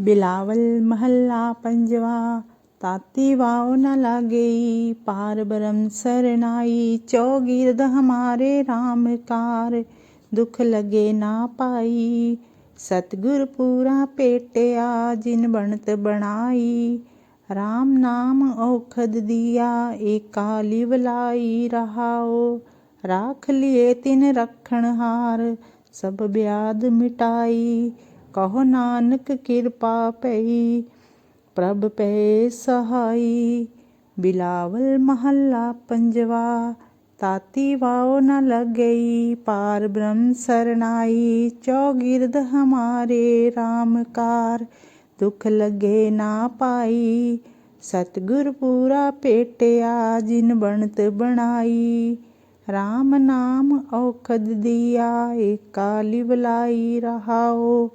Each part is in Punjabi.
ਬਿਲਾਵਲ ਮਹੱਲਾ ਪੰਜਵਾ, ਤਾਤੀ ਵਾਉ ਨ ਲਾਗਈ ਪਾਰ ਬ੍ਰਹਮ ਸਰਨਾਈ ਚੌਗਿਰਦ ਹਮਾਰੇ RAM ਕਾਰ, ਦੁਖ ਲਗੇ ਨਾ ਪਾਈ। ਸਤਿਗੁਰ ਪੂਰਾ ਭੇਟਿਆ ਜਿਨ ਬਣਤ ਬਣਾਈ। RAM ਨਾਮ ਔਖਦ ਦੀਆ, ਏਕਾ ਲਿਵ ਲਾਈ ਰਹਾਓ ਰਾਖ ਲਿਏ ਤਿਨ ਰਖਣ ਹਾਰ, ਸਭ ਬਿਆਦ ਮਿਟਾਈ। ਕਹੋ ਨਾਨਕ ਕਿਰਪਾ ਪਈ ਪ੍ਰਭ ਪਏ ਸਹਾਈ, ਬਿਲਾਵਲ ਮਹੱਲਾ ਪੰਜਵਾ, ਤਾਤੀ ਵਾਉ ਨ ਲਗਈ, ਪਾਰ ਬ੍ਰਹਮ ਸਰਨਾਈ ਚੌਗਿਰਦ ਹਮਾਰੇ RAM ਕਾਰ, ਦੁਖ ਲਗੇ ਨਾ ਪਾਈ, ਸਤਿਗੁਰ ਪੂਰਾ ਪੇਟਿਆ, ਜਿਨ ਬਣਤ ਬਣਾਈ। RAM ਨਾਮ ਔਖਦ ਦੀਆ, ਏਕਾ ਲਿਵ ਰਹਾਓ।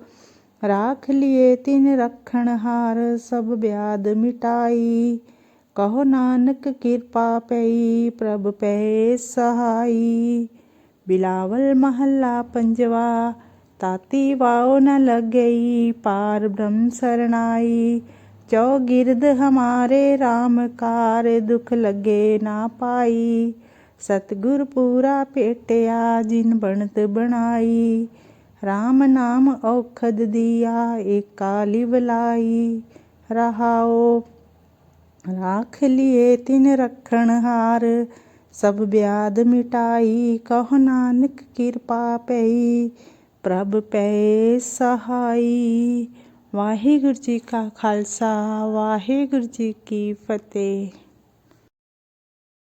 ਰਾਖ ਲਿਏ ਤਿਨ ਰਖਣ ਹਾਰ, ਸਭ ਬਿਆਦ ਮਿਟਾਈ। ਕਹੋ ਨਾਨਕ ਕਿਰਪਾ ਪਈ, ਪ੍ਰਭ ਪਏ ਸਹਾਈ। ਬਿਲਾਵਲ ਮਹੱਲਾ ਪੰਜਵਾ, ਤਾਤੀ ਵਾਉ ਨ ਲਗਈ, ਪਾਰ ਬ੍ਰਹਮ ਸਰਨਾਈ ਚੌਗਿਰਦ ਹਮਾਰੇ RAM ਕਾਰ, ਦੁਖ ਲਗੇ ਨਾ ਪਾਈ। ਸਤਿਗੁਰ ਪੂਰਾ ਭੇਟਿਆ ਜਿਨ ਬਣਤ ਬਣਾਈ। RAM ਨਾਮ ਔਖਦ ਦੀਆ, ਏਕਾ ਲਿਵ ਲਾਈ ਰਹਾਓ। ਰਾਖ ਲਿਏ ਤਿਨ ਰਖਣ ਹਾਰ, ਸਭ ਬਿਆਦ ਮਿਟਾਈ, ਕਹੋ ਨਾਨਕ ਕਿਰਪਾ ਪਈ, ਪ੍ਰਭ ਪਏ ਸਹਾਈ। ਵਾਹਿਗੁਰੂ ਜੀ ਕਾ ਖਾਲਸਾ, ਵਾਹਿਗੁਰੂ ਜੀ ਕੀ ਫਤਿਹ।